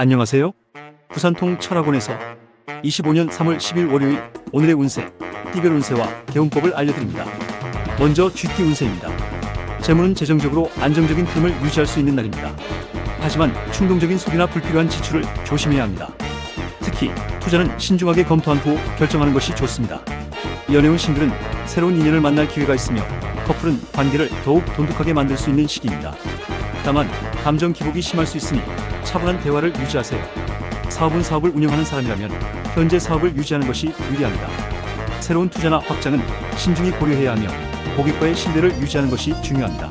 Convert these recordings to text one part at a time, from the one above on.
안녕하세요. 부산통 철학원에서 25년 3월 10일 월요일 오늘의 운세, 띠별 운세와 개운법을 알려드립니다. 먼저 쥐띠 운세입니다. 재물은 재정적으로 안정적인 흐름을 유지할 수 있는 날입니다. 하지만 충동적인 소비나 불필요한 지출을 조심해야 합니다. 특히 투자는 신중하게 검토한 후 결정하는 것이 좋습니다. 연애운 싱글은 새로운 인연을 만날 기회가 있으며 커플은 관계를 더욱 돈독하게 만들 수 있는 시기입니다. 다만 감정 기복이 심할 수 있으니 차분한 대화를 유지하세요. 사업은 사업을 운영하는 사람이라면 현재 사업을 유지하는 것이 유리합니다. 새로운 투자나 확장은 신중히 고려해야 하며 고객과의 신뢰를 유지하는 것이 중요합니다.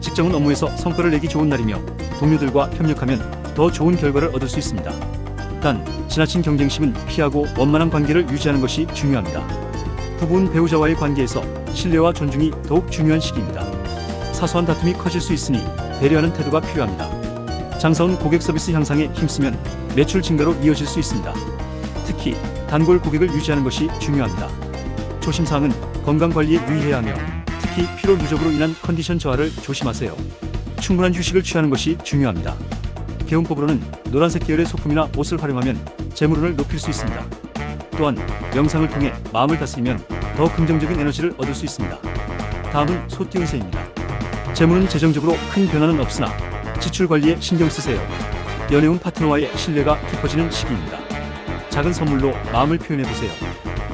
직장은 업무에서 성과를 내기 좋은 날이며 동료들과 협력하면 더 좋은 결과를 얻을 수 있습니다. 단 지나친 경쟁심은 피하고 원만한 관계를 유지하는 것이 중요합니다. 부부는 배우자와의 관계에서 신뢰와 존중이 더욱 중요한 시기입니다. 사소한 다툼이 커질 수 있으니 배려하는 태도가 필요합니다. 장사원 고객 서비스 향상에 힘쓰면 매출 증가로 이어질 수 있습니다. 특히 단골 고객을 유지하는 것이 중요합니다. 조심사항은 건강 관리에 유의해야 하며 특히 피로 누적으로 인한 컨디션 저하를 조심하세요. 충분한 휴식을 취하는 것이 중요합니다. 개운법으로는 노란색 계열의 소품이나 옷을 활용하면 재물운을 높일 수 있습니다. 또한 명상을 통해 마음을 다스리면 더 긍정적인 에너지를 얻을 수 있습니다. 다음은 소띠 운세입니다. 재물은 재정적으로 큰 변화는 없으나 지출 관리에 신경 쓰세요. 연애운 파트너와의 신뢰가 깊어지는 시기입니다. 작은 선물로 마음을 표현해 보세요.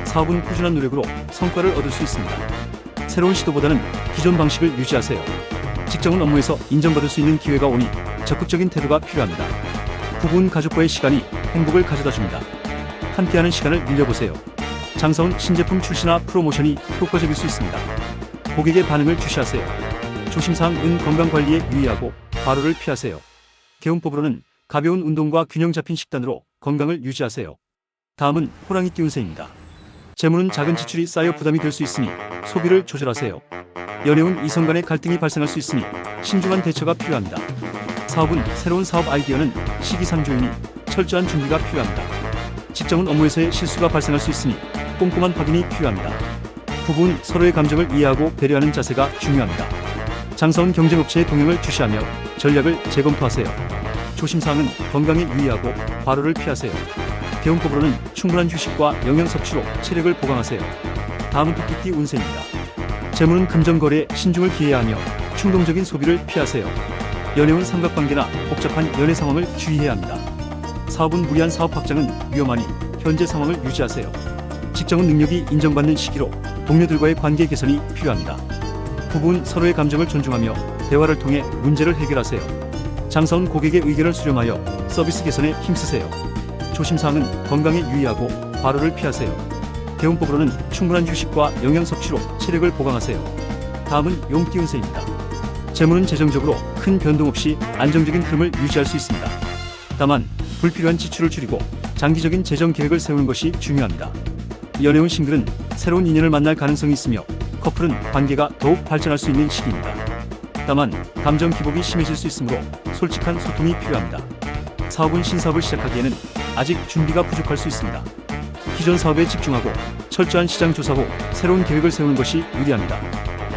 사업은 꾸준한 노력으로 성과를 얻을 수 있습니다. 새로운 시도보다는 기존 방식을 유지하세요. 직장은 업무에서 인정받을 수 있는 기회가 오니 적극적인 태도가 필요합니다. 부부는 가족과의 시간이 행복을 가져다 줍니다. 함께하는 시간을 늘려보세요. 장사원 신제품 출시나 프로모션이 효과적일 수 있습니다. 고객의 반응을 주시하세요. 조심사항 은 건강 관리에 유의하고 과로를 피하세요. 개운법으로는 가벼운 운동과 균형 잡힌 식단으로 건강을 유지하세요. 다음은 호랑이 띠운세입니다. 재물은 작은 지출이 쌓여 부담이 될 수 있으니 소비를 조절하세요. 연애운 이성 간의 갈등이 발생할 수 있으니 신중한 대처가 필요합니다. 사업은 새로운 사업 아이디어는 시기상조이니 철저한 준비가 필요합니다. 직장은 업무에서의 실수가 발생할 수 있으니 꼼꼼한 확인이 필요합니다. 부부는 서로의 감정을 이해하고 배려하는 자세가 중요합니다. 장사원 경쟁업체의 동향을 주시하며 전략을 재검토하세요. 조심사항은 건강에 유의하고 과로를 피하세요. 개운법으로는 충분한 휴식과 영양 섭취로 체력을 보강하세요. 다음은 토끼띠 운세입니다. 재물은 금전거래에 신중을 기해야 하며 충동적인 소비를 피하세요. 연애운 삼각관계나 복잡한 연애 상황을 주의해야 합니다. 사업은 무리한 사업 확장은 위험하니 현재 상황을 유지하세요. 직장은 능력이 인정받는 시기로 동료들과의 관계 개선이 필요합니다. 부부는 서로의 감정을 존중하며 대화를 통해 문제를 해결하세요. 장사원 고객의 의견을 수렴하여 서비스 개선에 힘쓰세요. 조심사항은 건강에 유의하고 과로를 피하세요. 개운법으로는 충분한 휴식과 영양 섭취로 체력을 보강하세요. 다음은 용띠 운세입니다. 재물은 재정적으로 큰 변동 없이 안정적인 흐름을 유지할 수 있습니다. 다만 불필요한 지출을 줄이고 장기적인 재정 계획을 세우는 것이 중요합니다. 연애운 싱글은 새로운 인연을 만날 가능성이 있으며 커플은 관계가 더욱 발전할 수 있는 시기입니다. 다만 감정 기복이 심해질 수 있으므로 솔직한 소통이 필요합니다. 사업은 신사업을 시작하기에는 아직 준비가 부족할 수 있습니다. 기존 사업에 집중하고 철저한 시장 조사 후 새로운 계획을 세우는 것이 유리합니다.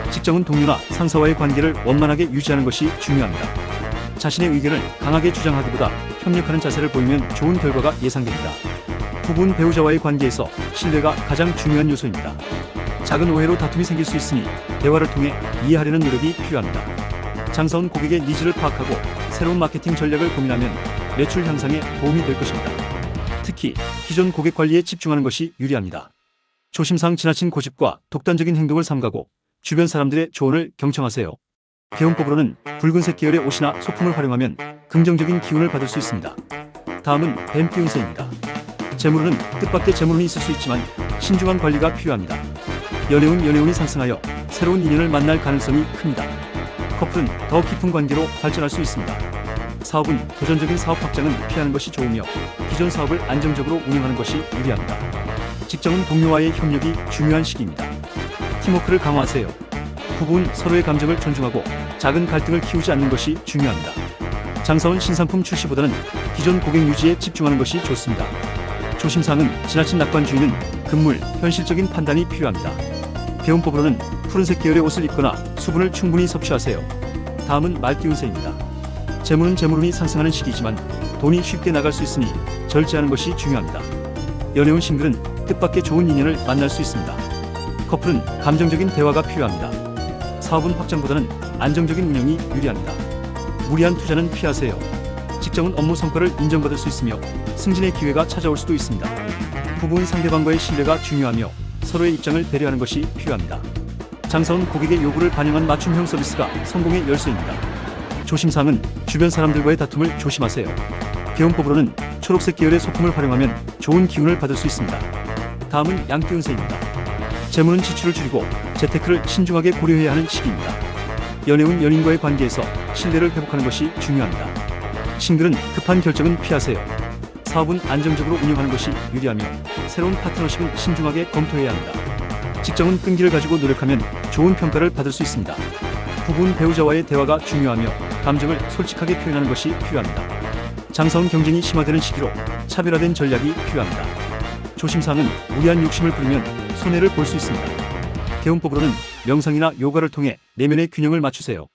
직장은 동료나 상사와의 관계를 원만하게 유지하는 것이 중요합니다. 자신의 의견을 강하게 주장하기보다 협력하는 자세를 보이면 좋은 결과가 예상됩니다. 부부는 배우자와의 관계에서 신뢰가 가장 중요한 요소입니다. 작은 오해로 다툼이 생길 수 있으니 대화를 통해 이해하려는 노력이 필요합니다. 장사원 고객의 니즈를 파악하고 새로운 마케팅 전략을 고민하면 매출 향상에 도움이 될 것입니다. 특히 기존 고객 관리에 집중하는 것이 유리합니다. 조심사항 지나친 고집과 독단적인 행동을 삼가고 주변 사람들의 조언을 경청하세요. 개운법으로는 붉은색 계열의 옷이나 소품을 활용하면 긍정적인 기운을 받을 수 있습니다. 다음은 뱀띠 운세입니다. 재물운은 뜻밖의 재물운이 있을 수 있지만 신중한 관리가 필요합니다. 연애운 연애운이 상승하여 새로운 인연을 만날 가능성이 큽니다. 커플은 더 깊은 관계로 발전할 수 있습니다. 사업은 도전적인 사업 확장은 피하는 것이 좋으며 기존 사업을 안정적으로 운영하는 것이 유리합니다. 직장은 동료와의 협력이 중요한 시기입니다. 팀워크를 강화하세요. 부부는 서로의 감정을 존중하고 작은 갈등을 키우지 않는 것이 중요합니다. 장사원 신상품 출시보다는 기존 고객 유지에 집중하는 것이 좋습니다. 조심사항은 지나친 낙관주의는 금물, 현실적인 판단이 필요합니다. 개운법으로는 푸른색 계열의 옷을 입거나 수분을 충분히 섭취하세요. 다음은 말띠운세입니다. 재물은 재물운이 상승하는 시기이지만 돈이 쉽게 나갈 수 있으니 절제하는 것이 중요합니다. 연애운 싱글은 뜻밖의 좋은 인연을 만날 수 있습니다. 커플은 감정적인 대화가 필요합니다. 사업은 확장보다는 안정적인 운영이 유리합니다. 무리한 투자는 피하세요. 직장은 업무 성과를 인정받을 수 있으며 승진의 기회가 찾아올 수도 있습니다. 부부는 상대방과의 신뢰가 중요하며 서로의 입장을 배려하는 것이 필요합니다. 장사원 고객의 요구를 반영한 맞춤형 서비스가 성공의 열쇠입니다. 조심사항은 주변 사람들과의 다툼을 조심하세요. 개운법으로는 초록색 계열의 소품을 활용하면 좋은 기운을 받을 수 있습니다. 다음은 양띠 운세입니다. 재물은 지출을 줄이고 재테크를 신중하게 고려해야 하는 시기입니다. 연애운 연인과의 관계에서 신뢰를 회복하는 것이 중요합니다. 싱글은 급한 결정은 피하세요. 사업은 안정적으로 운영하는 것이 유리하며 새로운 파트너십은 신중하게 검토해야 합니다. 직장은 끈기를 가지고 노력하면 좋은 평가를 받을 수 있습니다. 부부는 배우자와의 대화가 중요하며 감정을 솔직하게 표현하는 것이 필요합니다. 장사원 경쟁이 심화되는 시기로 차별화된 전략이 필요합니다. 조심사항은 무리한 욕심을 부리면 손해를 볼 수 있습니다. 개운법으로는 명상이나 요가를 통해 내면의 균형을 맞추세요.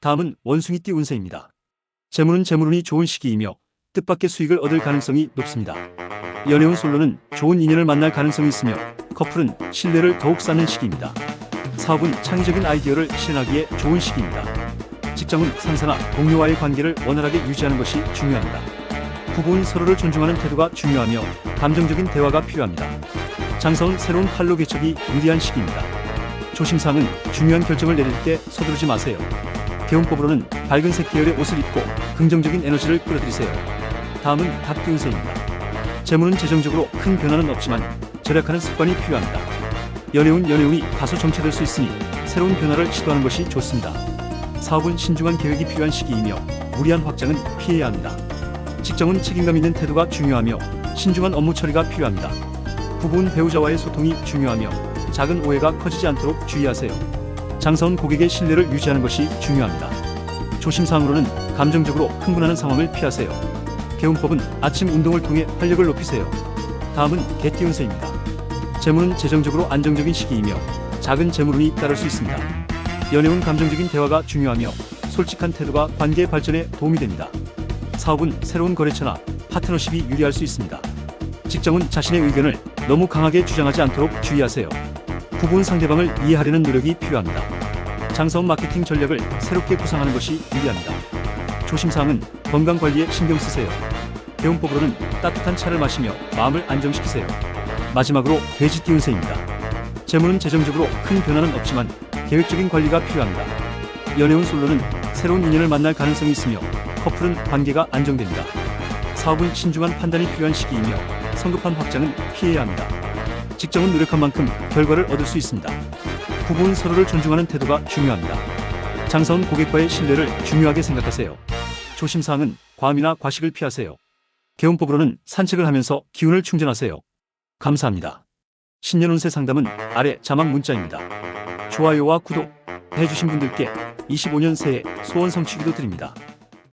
다음은 원숭이띠 운세입니다. 재물은 재물운이 좋은 시기이며 뜻밖의 수익을 얻을 가능성이 높습니다. 연애운 솔로는 좋은 인연을 만날 가능성이 있으며 커플은 신뢰를 더욱 쌓는 시기입니다. 사업은 창의적인 아이디어를 실현하기에 좋은 시기입니다. 직장은 상사나 동료와의 관계를 원활하게 유지하는 것이 중요합니다. 부부는 서로를 존중하는 태도가 중요하며 감정적인 대화가 필요합니다. 장사는 새로운 판로 개척이 유리한 시기입니다. 조심사항은 중요한 결정을 내릴 때 서두르지 마세요. 개운법으로는 밝은색 계열의 옷을 입고 긍정적인 에너지를 끌어들이세요. 다음은 닭띠 운세입니다. 재물은 재정적으로 큰 변화는 없지만 절약하는 습관이 필요합니다. 연애운 연애운이 다소 정체될 수 있으니 새로운 변화를 시도하는 것이 좋습니다. 사업은 신중한 계획이 필요한 시기이며 무리한 확장은 피해야 합니다. 직장은 책임감 있는 태도가 중요하며 신중한 업무 처리가 필요합니다. 부부는 배우자와의 소통이 중요하며 작은 오해가 커지지 않도록 주의하세요. 장사원 고객의 신뢰를 유지하는 것이 중요합니다. 조심사항으로는 감정적으로 흥분하는 상황을 피하세요. 개운법은 아침 운동을 통해 활력을 높이세요. 다음은 개띠 운세입니다. 재물은 재정적으로 안정적인 시기이며 작은 재물운이 따를 수 있습니다. 연애운 감정적인 대화가 중요하며 솔직한 태도가 관계 발전에 도움이 됩니다. 사업은 새로운 거래처나 파트너십이 유리할 수 있습니다. 직장은 자신의 의견을 너무 강하게 주장하지 않도록 주의하세요. 부부는 상대방을 이해하려는 노력이 필요합니다. 장사원 마케팅 전략을 새롭게 구상하는 것이 유리합니다. 조심사항은 건강 관리에 신경 쓰세요. 배운법으로는 따뜻한 차를 마시며 마음을 안정시키세요. 마지막으로 돼지 띠 운세입니다. 재물은 재정적으로 큰 변화는 없지만 계획적인 관리가 필요합니다. 연애운 솔로는 새로운 인연을 만날 가능성이 있으며 커플은 관계가 안정됩니다. 사업은 신중한 판단이 필요한 시기이며 성급한 확장은 피해야 합니다. 직장은 노력한 만큼 결과를 얻을 수 있습니다. 부부는 서로를 존중하는 태도가 중요합니다. 장사원 고객과의 신뢰를 중요하게 생각하세요. 조심사항은 과음이나 과식을 피하세요. 개운법으로는 산책을 하면서 기운을 충전하세요. 감사합니다. 신년 운세 상담은 아래 자막 문자입니다. 좋아요와 구독 해주신 분들께 25년 새해 소원 성취기도 드립니다.